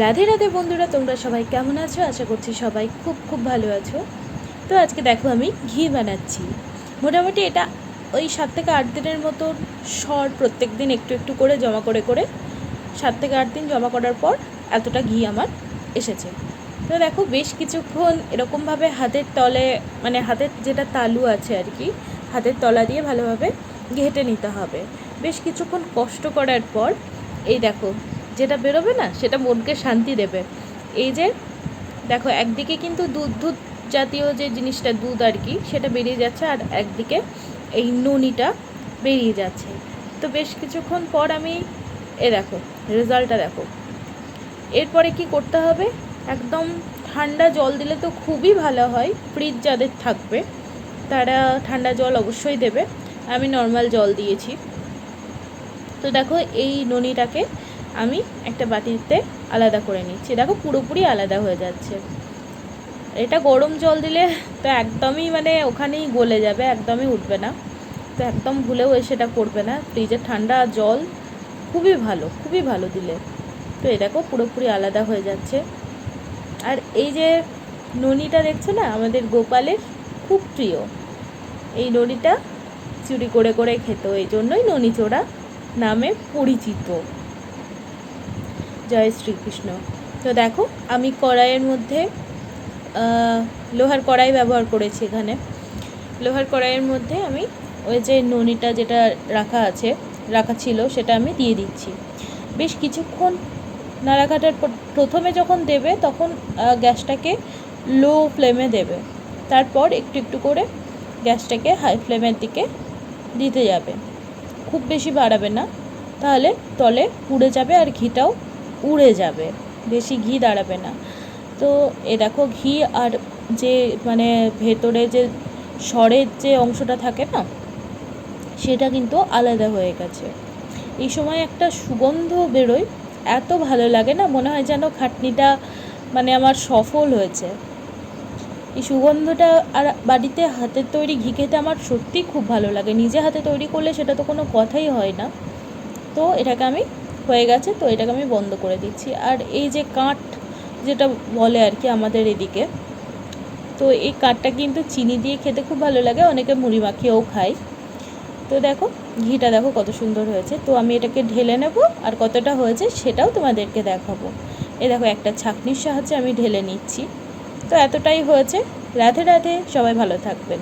রাধে রাধে বন্ধুরা, তোমরা সবাই কেমন আছো? আশা করছি সবাই খুব খুব ভালো আছো। তো আজকে দেখো আমি ঘি বানাচ্ছি। মোটামুটি এটা ওই সাত থেকে আট দিনের মতো সর প্রত্যেক দিন একটু একটু করে, জমা করে করে সাত থেকে আট দিন জমা করার পর এতটা ঘি আমার এসেছে। তো দেখো বেশ কিছুক্ষণ এরকমভাবে হাতের তলে মানে হাতের যেটা তালু আছে আর কি, হাতের তলা দিয়ে ভালোভাবে ঘেটে নিতে হবে। বেশ কিছুক্ষণ কষ্ট করার পর এই দেখো যেটা বেরোবে না, সেটা মনকে শান্তি দেবে। এই যে, দেখো, একদিকে কিন্তু দুধ দুধ জাতীয় যে জিনিসটা, দুধ আর কি, সেটা বেরিয়ে যাচ্ছে, আর একদিকে এই ননিটা বেরিয়ে যাচ্ছে। তো বেশ কিছুক্ষণ পর আমি, এ দেখো, রেজাল্টটা দেখো। এরপরে কি করতে হবে? একদম ঠান্ডা জল দিলে তো খুবই ভালো হয়, ফ্রিজ যাদের থাকবে, তারা ঠান্ডা জল অবশ্যই দেবে। আমি নর্মাল জল দিয়েছি। তো দেখো, এই ননিটাকে আমি একটা বাটিতে আলাদা করে নিচ্ছি। দেখো পুরোপুরি আলাদা হয়ে যাচ্ছে। এটা গরম জল দিলে তো একদমই মানে ওখানেই গলে যাবে, একদমই উঠবে না। তো একদম ভুলেও সেটা করবে না। ফ্রিজের ঠান্ডা জল খুবই ভালো খুবই ভালো দিলে। তো এই দেখো পুরোপুরি আলাদা হয়ে যাচ্ছে। আর এই যে ননিটা দেখছ না, আমাদের গোপালের খুব প্রিয়। এই ননিটা চুরি করে করে খেত। এই জন্যই ননি চোরা নামে পরিচিত। জয় শ্রীকৃষ্ণ। তো দেখো, আমি কড়াইয়ের মধ্যে লোহার কড়াই ব্যবহার করেছি এখানে। লোহার কড়াইয়ের মধ্যে আমি ওই যে ননিটা যেটা রাখা আছে, রাখা ছিল, সেটা আমি দিয়ে দিচ্ছি। বেশ কিছুক্ষণ নাড়াঘাটার পর, প্রথমে যখন দেবে, তখন গ্যাসটাকে লো ফ্লেমে দেবে। তারপর একটু একটু করে গ্যাসটাকে হাই ফ্লেমের দিকে দিতে যাবে। খুব বেশি বাড়াবে না, তাহলে তলে পুড়ে যাবে আর ঘিটাও উড়ে যাবে, বেশি ঘি দাঁড়াবে না। তো এ দেখো ঘি আর যে মানে ভেতরে যে সরের যে অংশটা থাকে না, সেটা কিন্তু আলাদা হয়ে গেছে। এই সময় একটা সুগন্ধ বেরোয়, এত ভালো লাগে না, মনে হয় যেন খাটনিটা মানে আমার সফল হয়েছে। এই সুগন্ধটা আর বাড়িতে হাতের তৈরি ঘি খেতে আমার সত্যিই খুব ভালো লাগে। নিজে হাতে তৈরি করলে সেটা তো কোনো কথাই হয় না। তো এটাকে আমি হয়ে গেছে, তো এটাকে আমি বন্ধ করে দিচ্ছি। আর এই যে কাঠ যেটা বলে আর কি আমাদের এদিকে, তো এই কাঠটা কিন্তু চিনি দিয়ে খেতে খুব ভালো লাগে, অনেকে মুড়ি মাখিয়েও খায়। তো দেখো, ঘিটা দেখো কত সুন্দর হয়েছে। তো আমি এটাকে ঢেলে নেব, আর কতটা হয়েছে সেটাও তোমাদেরকে দেখাবো। এই দেখো, একটা ছাঁকনির সাহায্যে আমি ঢেলে নিচ্ছি। তো এতটাই হয়েছে। রাধে রাধে, সবাই ভালো থাকবেন।